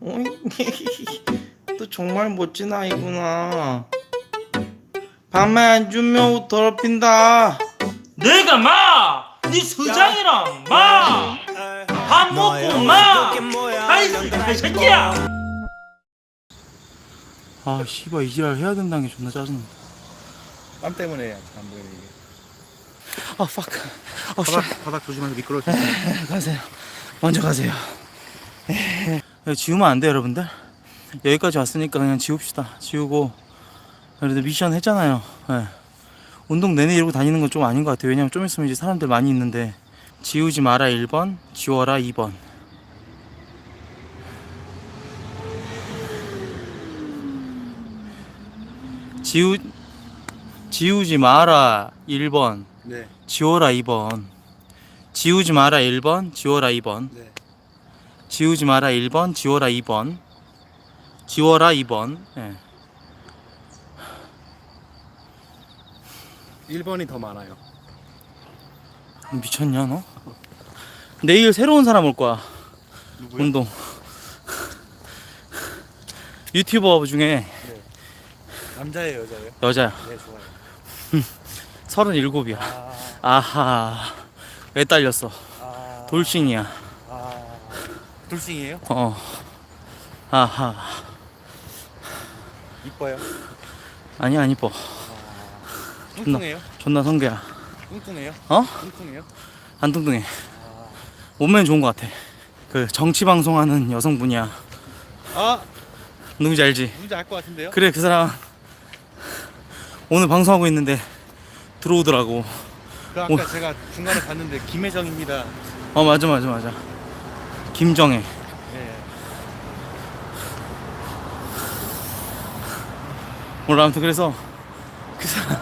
어이, 또 정말 멋진 아이구나. 밤에 안 주면 옷 더럽힌다. 내가 마! 네 수장이랑 마! 밥 먹고 마! 아이 새끼야! 아, 씨발 이 지랄 해야 된다는 게 존나 짜증나. 땀 때문에 안 보이네 이게. 아, fuck. 어, 씨. 바닥 바닥 조심하세요 있어요. 가세요. 먼저 가세요. 예, 지우면 안 돼요, 여러분들. 여기까지 왔으니까 그냥 지웁시다. 지우고 그래도 미션 했잖아요. 예. 운동 내내 이러고 다니는 건 좀 아닌 것 같아요. 왜냐면 좀 있으면 이제 사람들 많이 있는데 지우지 마라 1번, 지워라 2번. 지우 지우지 마라 1번, 네. 지워라 2번. 지우지 마라 1번, 지워라 2번. 네. 지우지 마라 1번, 지워라 2번. 지워라 2번. 예. 1번이 더 많아요. 미쳤냐 너? 내일 새로운 사람 올 거야. 누구요? 운동. 유튜버 중에 남자예요 여자예요? 여자야. 네 좋아요. 37이야. 아, 아하. 왜 딸렸어? 아, 돌싱이야. 아, 돌싱이에요? 어. 아하. 이뻐요? 아니 안 이뻐. 뚱뚱해요? 존나 성계야. 뚱뚱해요? 어? 뚱뚱해요? 안 뚱뚱해. 아, 몸매는 좋은 것 같아. 그 정치 방송하는 여성분이야. 아 누군지 알지? 누군지 알 것 같은데요? 그래 그 사람 오늘 방송하고 있는데 들어오더라고. 그 아까 오. 제가 중간에 봤는데 김혜정입니다. 어 맞아 맞아 맞아. 김정혜. 네. 오늘 아무튼 그래서 그 사람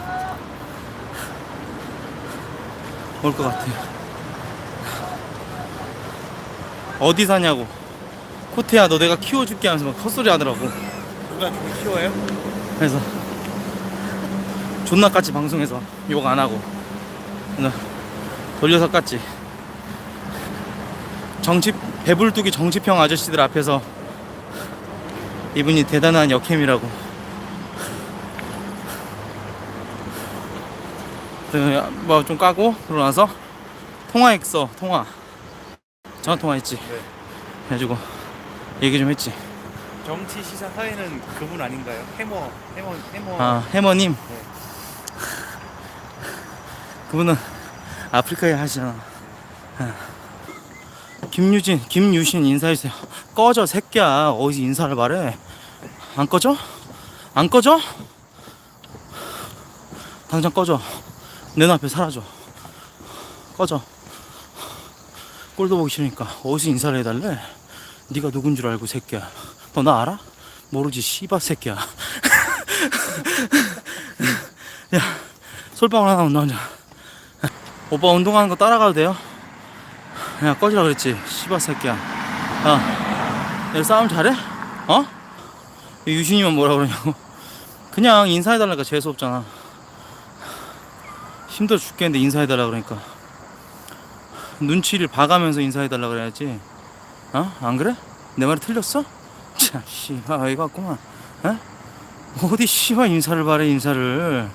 올 것 같아. 어디 사냐고. 코트야 너 내가 키워줄게 하면서 막 헛소리 하더라고. 누가 누구 키워요? 그래서 존나 깠지 방송에서 욕 안 하고 돌려서 깠지 정치 배불뚝이 정치평 아저씨들 앞에서 이분이 대단한 역캠이라고 뭐 좀 까고 그러고 나서 통화했어 통화 전화 통화했지 네. 그래가지고 얘기 좀 했지 정치 시사 사회는 그분 아닌가요? 해머 해머 해머. 아 해머님 네. 그분은 아프리카에 하시잖아 아. 김유진 김유신 인사해주세요. 꺼져 새끼야. 어디서 인사를 말해? 안 꺼져? 안 꺼져? 당장 꺼져. 내 눈앞에 사라져. 꺼져. 꼴도 보기 싫으니까 어디서 인사를 해달래? 네가 누군 줄 알고 새끼야. 너 나 알아? 모르지 씨바 새끼야. 야 솔방울 하나 얹어 오빠 운동하는 거 따라가도 돼요? 야 꺼지라 그랬지 씨바 새끼야 야 내가 싸움 잘해? 어? 이 유신이만 뭐라 그러냐고 그냥 인사해달라니까 재수 없잖아 힘들어 죽겠는데 인사해달라 그러니까 눈치를 봐가면서 인사해달라 그래야지 어? 안 그래? 내 말이 틀렸어? 참 씨발 어이가 없구만 어? 어디 씨발 인사를 바래 인사를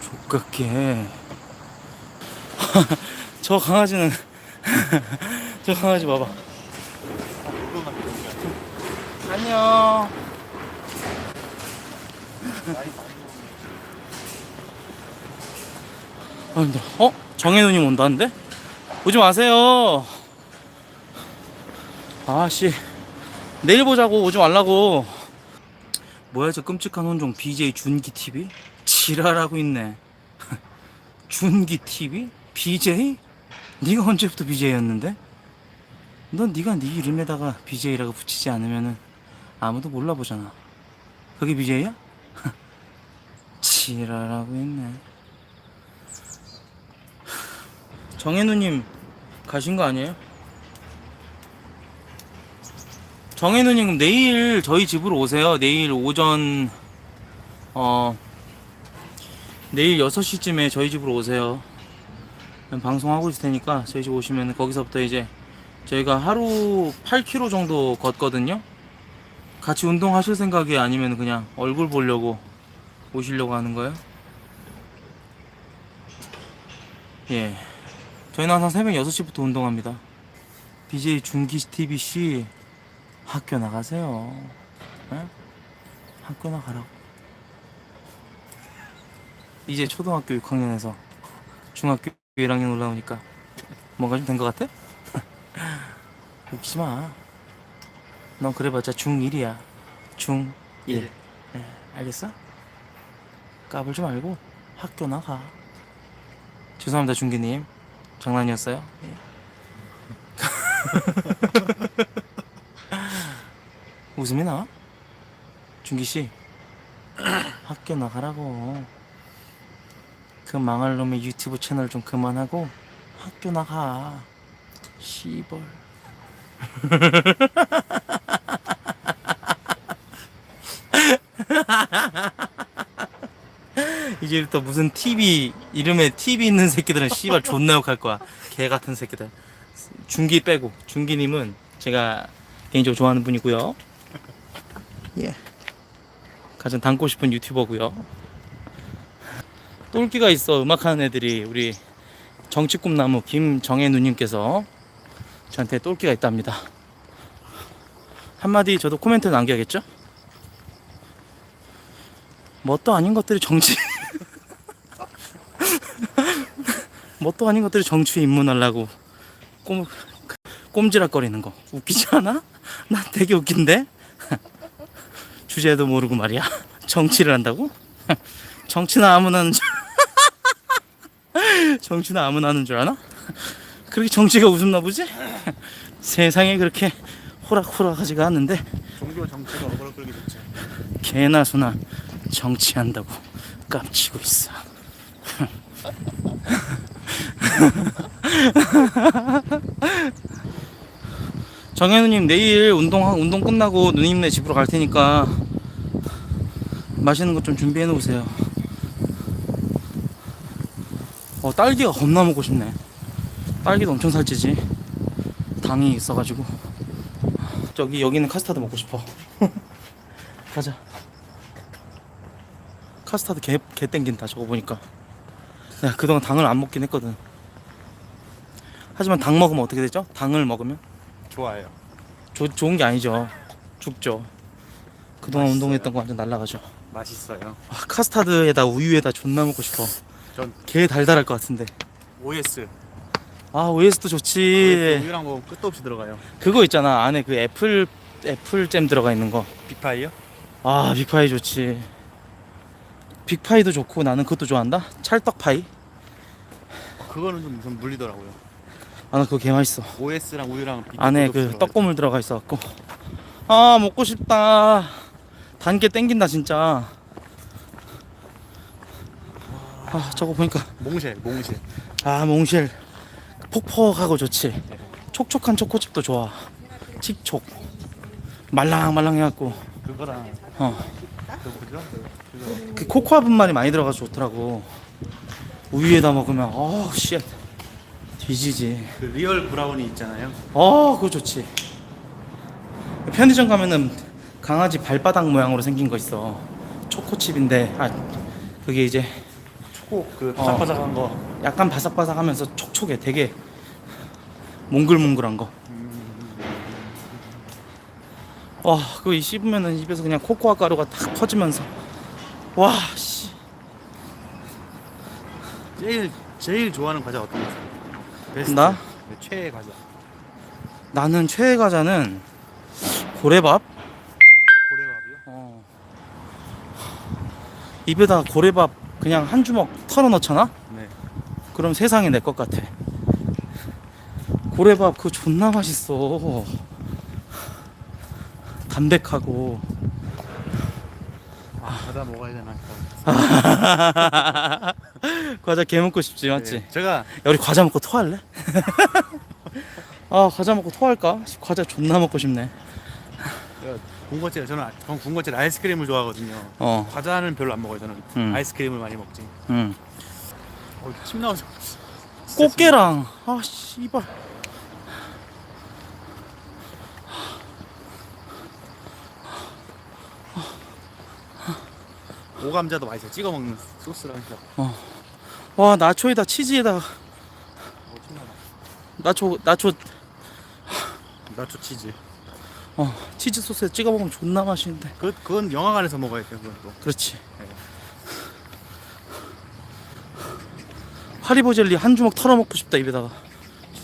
족같게 저 강아지는 저 강아지 봐봐 안녕 아 힘들어 어? 정혜누님 온다는데? 오지 마세요 아씨 내일 보자고 오지 말라고 뭐야 저 끔찍한 혼종 BJ 준기 TV? 지랄하고 있네 준기 TV? BJ? 네가 언제부터 BJ였는데? 넌 네가 네 이름에다가 BJ라고 붙이지 않으면은 아무도 몰라보잖아. 그게 BJ야? 지랄하고 있네. 정혜누님 가신 거 아니에요? 정혜누님 그럼 내일 저희 집으로 오세요. 내일 오전 어 내일 6시쯤에 저희 집으로 오세요. 방송하고 있을 테니까 저희 집 오시면 거기서부터 이제 저희가 하루 8km 정도 걷거든요. 같이 운동하실 생각이 아니면 그냥 얼굴 보려고 오시려고 하는 거예요? 예. 저희는 항상 새벽 6시부터 운동합니다. BJ 중기 TV 씨 학교 나가세요. 예? 학교 나가라고. 이제 초등학교 6학년에서 중학교 1학년 올라오니까 뭔가 좀 된 것 같아? 웃기지 마. 넌 그래봤자 중1이야. 중1. 예, 알겠어? 까불지 말고 학교 나가. 죄송합니다, 중기님. 장난이었어요? 예. 웃음이 나? 중기씨, 학교 나가라고. 그 망할 놈의 유튜브 채널 좀 그만하고 학교 나가. 씨벌. 이제부터 무슨 TV 이름에 TV 있는 새끼들은 씨발 존나 욕할 거야. 개 같은 새끼들. 중기 빼고 중기님은 제가 개인적으로 좋아하는 분이고요. 예. 가장 닮고 싶은 유튜버고요. 똘끼가 있어 음악하는 애들이 우리 정치꿈나무 김정혜 누님께서 저한테 똘끼가 있답니다. 한마디 저도 코멘트 남겨야겠죠? 뭣도 아닌 것들이 정치 뭣도 아닌 것들이 정치에 입문하려고 꼼, 꼼지락거리는 거 웃기지 않아? 나 되게 웃긴데? 주제도 모르고 말이야 정치를 한다고? 정치는 아무나 하는 줄 정치는 아무나 하는 줄 아나? 그렇게 정치가 웃음나 보지? 세상에 그렇게 호락호락하지가 않는데 종교 정치가 어그로 끌기 좋죠. 개나 소나 정치한다고 깜치고 있어. 정현우님 내일 운동 운동 끝나고 누님네 집으로 갈 테니까 맛있는 것 좀 준비해 놓으세요. 어 딸기가 겁나 먹고 싶네. 딸기도 엄청 살찌지. 당이 있어가지고 저기 여기는 카스타드 먹고 싶어. 가자. 카스타드 개, 개 땡긴다 저거 보니까 내가 그동안 당을 안 먹긴 했거든 하지만 당 먹으면 어떻게 되죠? 당을 먹으면 좋아요. 조, 좋은 게 아니죠 죽죠 그동안 맛있어요. 운동했던 거 완전 날라가죠 맛있어요. 와, 카스타드에다 우유에다 존나 먹고 싶어 전 개 달달할 것 같은데. OS. 아 OS도 좋지. 우유랑 뭐 끝도 없이 들어가요. 그거 있잖아 안에 그 애플 애플 잼 들어가 있는 빅파이요? 거아 빅파이 좋지. 빅파이도 좋고 나는 그것도 좋아한다. 찰떡파이. 그거는 좀 무슨 물리더라고요. 아 나 그거 개 맛있어. OS랑 우유랑 빅 안에 그 떡고물 들어가 있어갖고. 아 먹고 싶다. 단게 땡긴다 진짜 아 저거 보니까. 몽쉘, 몽쉘. 아 몽쉘 퍽퍽하고 좋지 촉촉한 초코칩도 좋아 칙촉 말랑말랑 해갖고 그거랑 어. 그 뭐죠? 그거 그 코코아 분말이 많이 들어가서 좋더라고 우유에다 먹으면 어우 쉣 뒤지지 그 리얼 브라우니 있잖아요. 어 그거 좋지 편의점 가면은 강아지 발바닥 모양으로 생긴 거 있어 초코칩인데 아 그게 이제 초코 그 어. 바삭바삭한 거. 약간 바삭바삭하면서 촉촉해 되게 몽글몽글한 거 와, 그거 이 씹으면은 입에서 그냥 코코아 가루가 탁 퍼지면서 와, 씨. 제일 제일 좋아하는 과자 어떤 거세요? 베스트. 나? 네, 최애 과자. 나는 최애 과자는 고래밥. 고래밥이요? 어. 입에다 고래밥 그냥 한 주먹 털어 넣잖아? 네. 그럼 세상이 내 것 같아. 고래밥 그거 존나 맛있어. 담백하고. 아, 과자 먹어야 되나? 과자 개 먹고 싶지 맞지? 네, 제가 야 우리 과자 먹고 토할래? 아 과자 먹고 토할까? 과자 존나 먹고 싶네. 군것질 저는 아- 군것질 아이스크림을 좋아하거든요. 어. 과자는 별로 안 먹어요 저는. 음. 아이스크림을 많이 먹지. 음. 어, 침 나오죠. 꽃게랑 아씨 이발. 오감자도 맛있어. 찍어 먹는 소스랑 진짜 어. 와 나초에다 치즈에다 어, 엄청나다. 나초 나초 나초 치즈. 어 치즈 소스에 찍어 먹으면 존나 맛있는데. 그 그건 영화관에서 먹어야 돼. 그건 또. 그렇지. 하리보 젤리 한 주먹 털어 먹고 싶다 입에다가.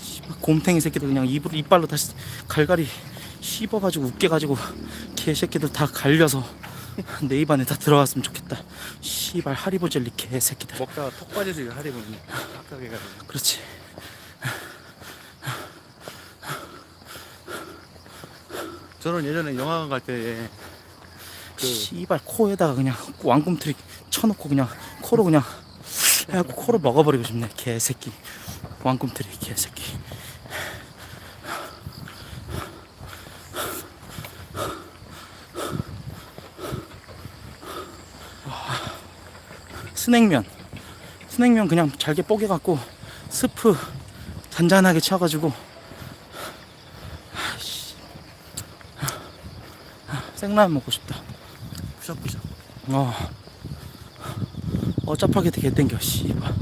씨발, 곰탱이 새끼들 그냥 입으로 이빨로 다시 갈갈이 씹어가지고 웃겨가지고 개새끼들 다 갈려서 내 입안에 다 들어갔으면 좋겠다. 씨발 하리보 젤리 개새끼들. 먹다가 톡 빠지지 하리보는 깍하게 가지고. 그렇지 저는 예전에 영화관 갈 때 그 씨발 코에다가 그냥 왕꿈틀이 쳐놓고 그냥 코로 그냥 해갖고 코로 먹어버리고 싶네 개새끼. 왕꿈틀이 개새끼. 와, 스낵면. 스낵면 그냥 잘게 뽀개갖고 스프 잔잔하게 쳐가지고 아이씨. 생라면 먹고 싶다 푸셔푸셔. 어. 어, 짜파게티 개 땡겨, 씨발.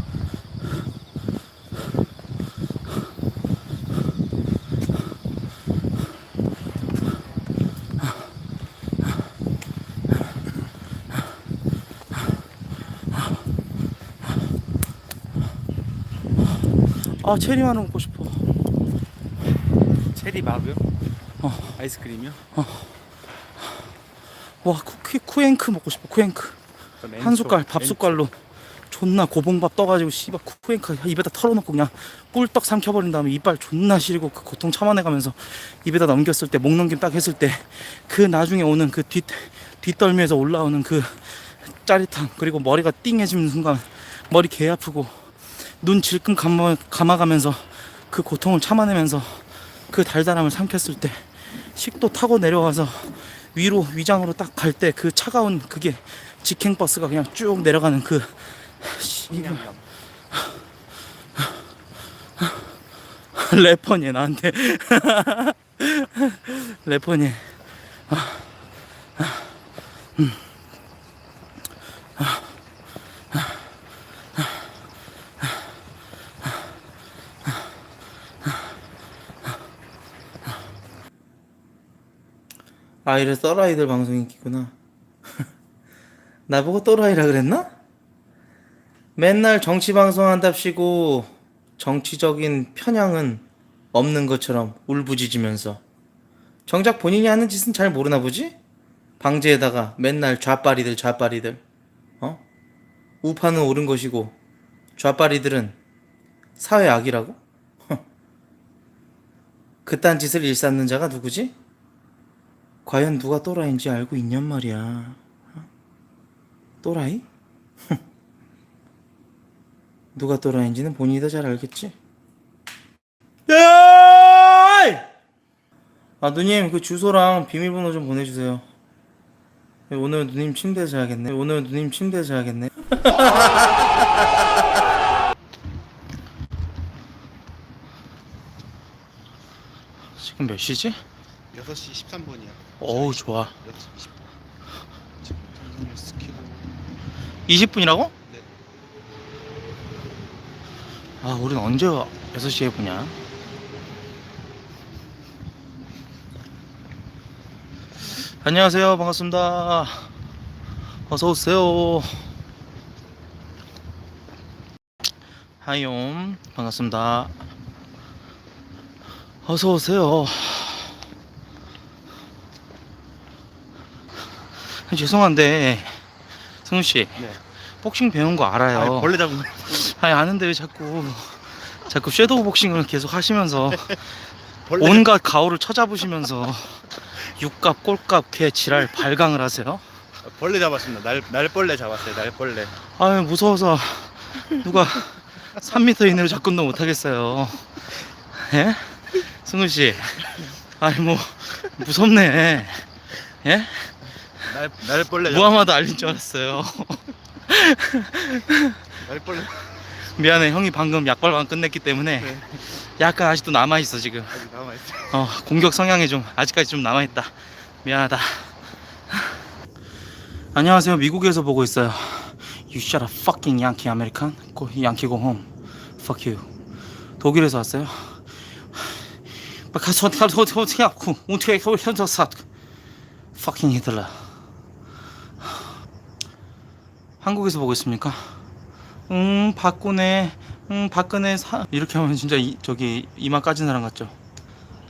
아, 체리만 먹고 싶어. 체리 마블. 어. 아이스크림이요? 와, 쿠키, 쿠앵크 먹고 싶어, 쿠앵크. 한 숟갈 밥 숟갈로 존나 고봉밥 떠가지고 씨발 쿠쿠엔카 입에다 털어놓고 그냥 꿀떡 삼켜버린 다음에 이빨 존나 시리고 그 고통 참아내가면서 입에다 넘겼을 때 목 넘김 딱 했을 때 그 나중에 오는 그 뒷 뒷덜미에서 올라오는 그 짜릿함 그리고 머리가 띵해지는 순간 머리 개 아프고 눈 질끈 감아, 감아가면서 그 고통을 참아내면서 그 달달함을 삼켰을 때 식도 타고 내려와서 위로 위장으로 딱 갈 때 그 차가운 그게 직행 버스가 그냥 쭉 내려가는 그 래퍼니 나한테. 래퍼니. 아 이래 썰아이들 방송 인기구나 나보고 또라이라 그랬나? 맨날 정치 방송 한답시고 정치적인 편향은 없는 것처럼 울부짖으면서 정작 본인이 하는 짓은 잘 모르나 보지? 방제에다가 맨날 좌빨이들 좌빨이들 어? 우파는 옳은 것이고 좌빨이들은 사회 악이라고? 허. 그딴 짓을 일삼는 자가 누구지? 과연 누가 또라이인지 알고 있냔 말이야 또라이? 누가 또라이인지는 본인이 더 잘 알겠지? 야이! 아 누님 그 주소랑 비밀번호 좀 보내주세요 오늘 누님 침대에서 자야겠네 오늘 누님 침대에서 자야겠네 지금 몇 시지? 6시 13분이야. 어우 좋아 6시 20분. 지금 전송률 스키고 20분이라고? 네. 아, 우린 언제 6시에 보냐? 안녕하세요. 반갑습니다. 어서오세요. 하이옴. 반갑습니다. 어서오세요. 죄송한데, 승우 씨. 네. 복싱 배운 거 알아요. 아, 벌레 잡은 거. 아니 아는데 왜 자꾸 자꾸 섀도우 복싱을 계속 하시면서 벌레 온갖 가오를 쳐잡으시면서 육갑 꼴값 개 지랄 발광을 하세요? 벌레 잡았습니다. 날 날벌레 잡았어요. 날벌레. 아유 무서워서 누가 3m 이내로 접근도 못 하겠어요. 예? 승우 씨, 아니 뭐 무섭네. 예? 날 날벌레 잡. 무하마드 알린 줄 알았어요. 날벌레 미안해, 형이 방금 약발방 끝냈기 때문에 네. 약간 아직도 남아 있어 지금. 아직 남아 있어. 어, 공격 성향이 좀 아직까지 좀 남아있다. 미안하다. 안녕하세요. 미국에서 보고 있어요. You shut a fucking Yankee American. Go Yankee go home. Fuck you. 독일에서 왔어요. 가서 어떻게 어떻게 어떻게 하고 어떻게 현서 사. Fucking 히틀러. 한국에서 보고 있습니까? 음 박근혜 음 박근혜 사 이렇게 하면 진짜 이, 저기 이마 까진 사람 같죠.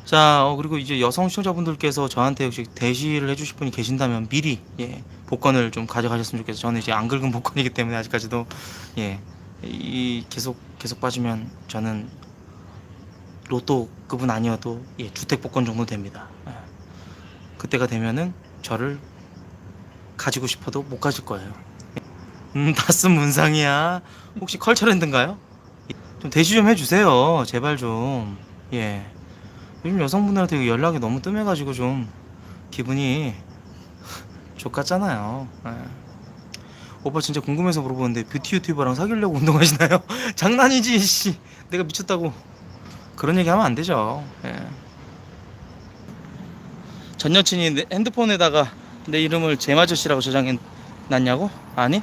자 어, 그리고 이제 여성 시청자분들께서 저한테 혹시 대시를 해주실 분이 계신다면 미리 예 복권을 좀 가져가셨으면 좋겠어요. 저는 이제 안 긁은 복권이기 때문에 아직까지도 예 이 계속 계속 빠지면 저는 로또급은 아니어도 예 주택 복권 정도 됩니다. 예. 그때가 되면은 저를 가지고 싶어도 못 가질 거예요. 음, 다스 문상이야. 혹시 컬처랜드인가요? 좀 대시 좀 해주세요. 제발 좀. 예. 요즘 여성분들한테 연락이 너무 뜸해가지고 좀 기분이 족같잖아요. 예. 오빠 진짜 궁금해서 물어보는데 뷰티 유튜버랑 사귀려고 운동하시나요? 장난이지, 씨. 내가 미쳤다고. 그런 얘기 하면 안 되죠. 예. 전 여친이 내 핸드폰에다가 내 이름을 제마저씨라고 저장해 놨냐고? 아니?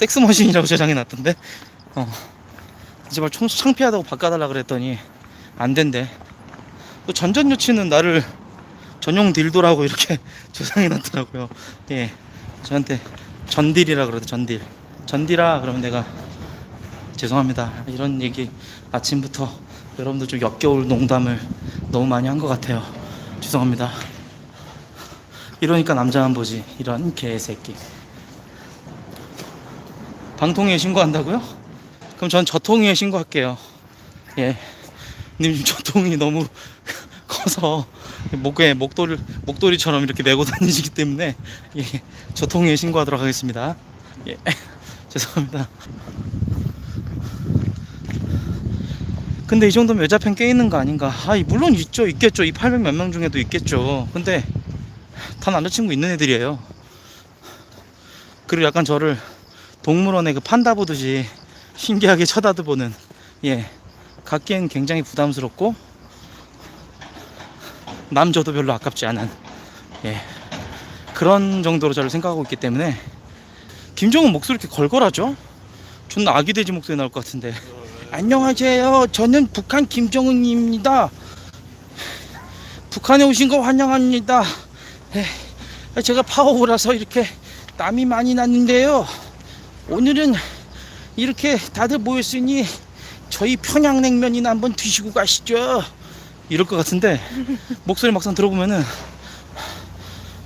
섹스머신이라고 저장해 놨던데? 어. 제발 청, 창피하다고 바꿔달라 그랬더니 안 된대. 또 전전 여친은 나를 전용 딜도라고 이렇게 저장해 놨더라고요. 예. 저한테 전딜이라 그러대, 전딜. 전딜아, 그러면 내가 죄송합니다. 이런 얘기 아침부터 여러분들 좀 역겨울 농담을 너무 많이 한 것 같아요. 죄송합니다. 이러니까 남자만 보지. 이런 개새끼. 방통위에 신고한다고요? 그럼 전 저통위에 신고할게요. 예. 님 저통이 너무 커서 목에 목도리 목도리처럼 이렇게 메고 다니시기 때문에 예. 저통위에 신고하도록 하겠습니다. 예. 죄송합니다. 근데 이 정도면 여자 팬꽤 있는 거 아닌가? 아, 이 물론 있죠, 있겠죠. 이 800 몇 명 중에도 있겠죠. 근데 다 남자친구 있는 애들이에요. 그리고 약간 저를 동물원에 그 판다 보듯이 신기하게 쳐다보는 예 갖기엔 굉장히 부담스럽고 남저도 별로 아깝지 않은 예 그런 정도로 저를 생각하고 있기 때문에 김정은 목소리 이렇게 걸걸하죠? 존나 아기 돼지 목소리 나올 것 같은데. 안녕하세요. 저는 북한 김정은입니다. 북한에 오신 거 환영합니다. 예, 제가 파워라서 이렇게 땀이 많이 났는데요 오늘은 이렇게 다들 모였으니 저희 평양냉면이나 한번 드시고 가시죠. 이럴 것 같은데 목소리 막상 들어보면은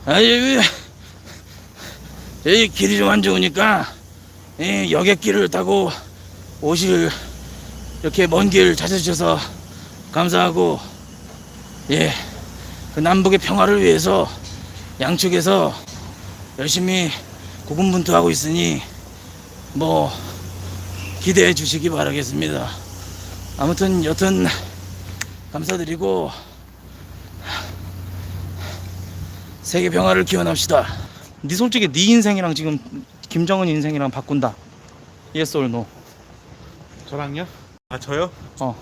아이 이 길이 좀 안 좋으니까 이 여객길을 타고 오실 이렇게 먼 길 찾아주셔서 감사하고 예 그 남북의 평화를 위해서 양측에서 열심히 고군분투하고 있으니 뭐 기대해 주시기 바라겠습니다. 아무튼 여튼 감사드리고 세계 평화를 기원합시다. 네 솔직히 네 인생이랑 지금 김정은 인생이랑 바꾼다. Yes or no? 저랑요? 아 저요? 어.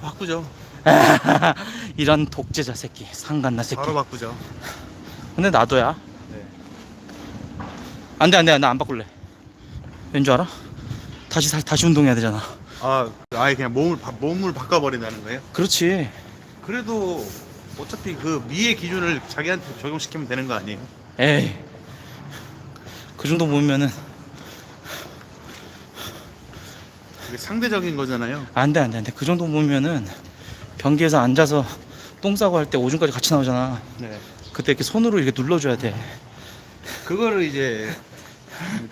바꾸죠. 이런 독재자 새끼, 상간나 새끼. 바로 바꾸죠. 근데 나도야. 네. 안돼 안돼 나 안 바꿀래. 왠 줄 알아? 다시 사- 다시 운동해야 되잖아. 아 아예 그냥 몸을 바, 몸을 바꿔버린다는 거예요? 그렇지. 그래도 어차피 그 미의 기준을 자기한테 적용시키면 되는 거 아니에요? 에이 그 정도 보면은 그게 상대적인 거잖아요. 안 돼 안 돼 안 돼 그 정도 보면은 변기에서 앉아서 똥 싸고 할 때 오줌까지 같이 나오잖아 네. 그때 이렇게 손으로 이렇게 눌러줘야 돼 그거를 이제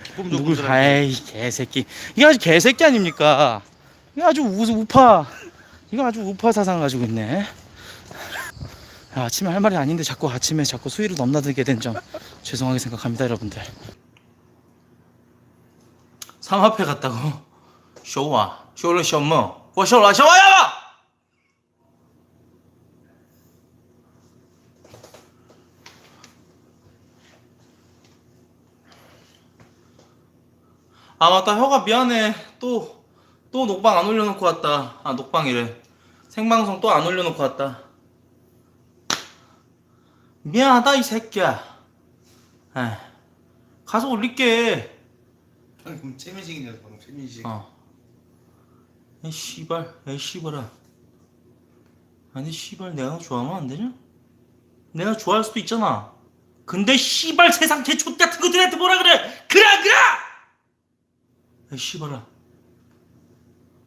기쁨 누굴 조건들 아이 개새끼. 이게 아주 개새끼 아닙니까? 이거 아주 우, 우파. 이거 아주 우파 사상 가지고 있네. 아, 아침에 할 말이 아닌데 자꾸 아침에 자꾸 수위를 넘나들게 된 점 죄송하게 생각합니다 여러분들. 삼합회 갔다고? 쇼와. 쇼를 쇼뭐? 워 쇼라? 쇼와야 아 맞다 혀가 미안해 또 또 녹방 안 올려놓고 왔다 아 녹방이래 생방송 또 안 올려놓고 왔다 미안하다 이 새끼야 에 가서 올릴게. 방금 최민식이냐서 방금 최민식. 어. 야, 씨발, 야, 씨발아. 아니, 씨발, 내가 너 좋아하면 안 되냐? 내가 좋아할 수도 있잖아. 근데, 씨발, 세상 개촉 같은 것들한테 뭐라 그래! 그래, 안 그래! 야, 씨발아.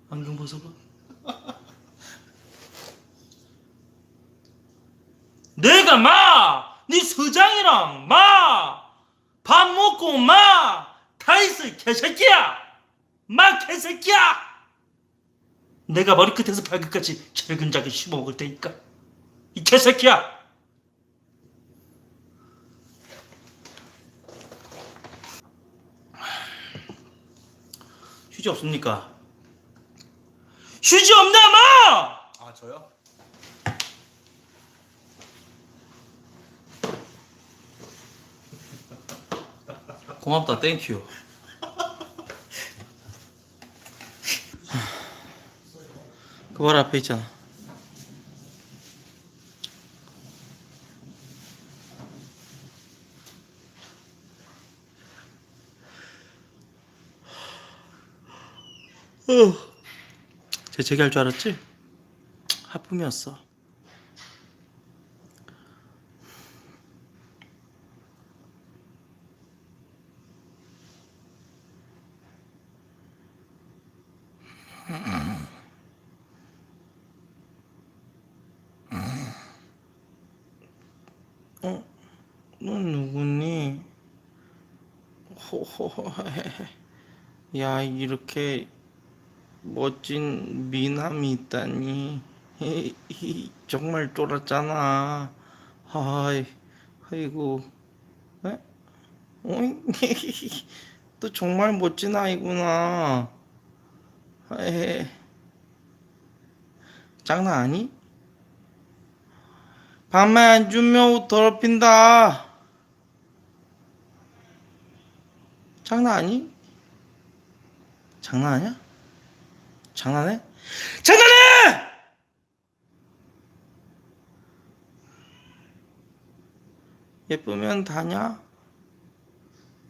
안경 벗어봐. 내가 마! 네 서장이랑 마! 밥 먹고 마! 타이스 개새끼야! 마 개새끼야! 내가 머리끝에서 발끝까지 철근자게 씹어먹을 테니까 이 개새끼야! 휴지 없습니까? 휴지 없나 마! 아 저요? 고맙다, 땡큐. 그발 앞에 있잖아. 어. 재채기 할 줄 알았지? 하품이었어. 어? 넌 누구니? 호호호헤헤. 야, 이렇게 멋진 미남이 있다니. 정말 쫄았잖아. 아이, 아이고. 에? 너 정말 멋진 아이구나. 에헤. 장난 아니? 밤에 안 주면 옷 더럽힌다. 장난 아니? 장난하냐? 장난해? 장난해! 예쁘면 다냐?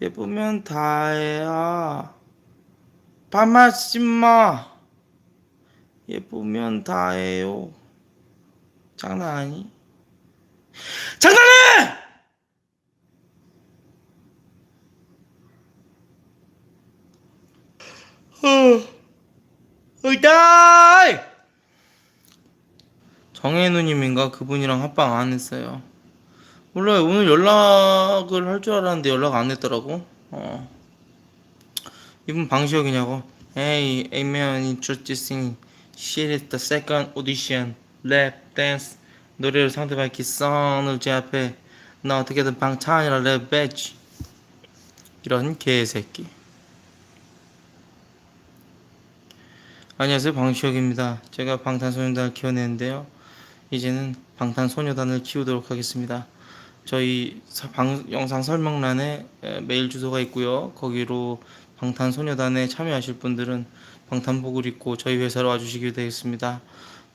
예쁘면 다해야. 반말 쓰지 마. 예쁘면 다해요. 장난 아니? 장난해! 어, 으다이! 정혜 누님인가 그분이랑 합방 안 했어요. 몰라요. 오늘 연락을 할 줄 알았는데 연락 안 했더라고. 어. 이분 방시혁이냐고. Hey, Amen introducing shit. 랩, 댄스, 노래로 상대방의 선을 제 앞에 나 어떻게든 방탄이라 랩 배지. 이런 개새끼. 안녕하세요 방시혁입니다. 제가 방탄소년단을 키워내는데요. 이제는 방탄소녀단을 키우도록 하겠습니다. 저희 사- 방, 영상 설명란에 에, 메일 주소가 있고요. 거기로 방탄소녀단에 참여하실 분들은 방탄복을 입고 저희 회사로 와주시기 되겠습니다.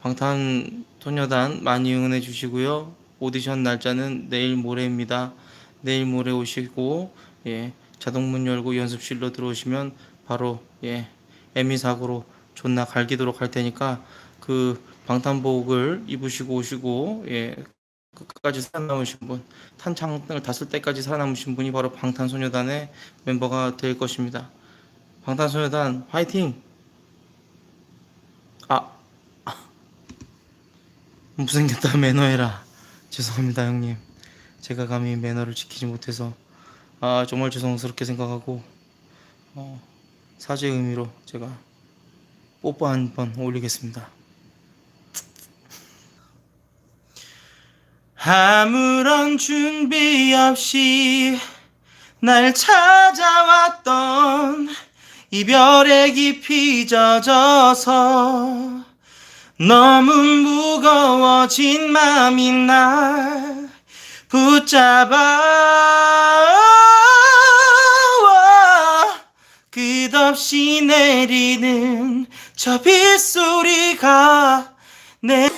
방탄소녀단 많이 응원해 주시고요. 오디션 날짜는 내일 모레입니다. 내일 모레 오시고 예, 자동문 열고 연습실로 들어오시면 바로 예, 에미 사고로 존나 갈기도록 할 테니까 그 방탄복을 입으시고 오시고 예, 끝까지 살아남으신 분, 탄창을 das을 때까지 살아남으신 분이 바로 방탄소녀단의 멤버가 될 것입니다. 방탄소녀단 화이팅! 아, 무생겼다 매너해라. 죄송합니다 형님. 제가 감히 매너를 지키지 못해서 아 정말 죄송스럽게 생각하고 어, 사죄의 의미로 제가 뽀뽀 한 번 올리겠습니다. 아무런 준비 없이 날 찾아왔던 이별에 깊이 젖어서 너무 무거워진 맘이 날 붙잡아 끝없이 내리는 저 빗소리가 내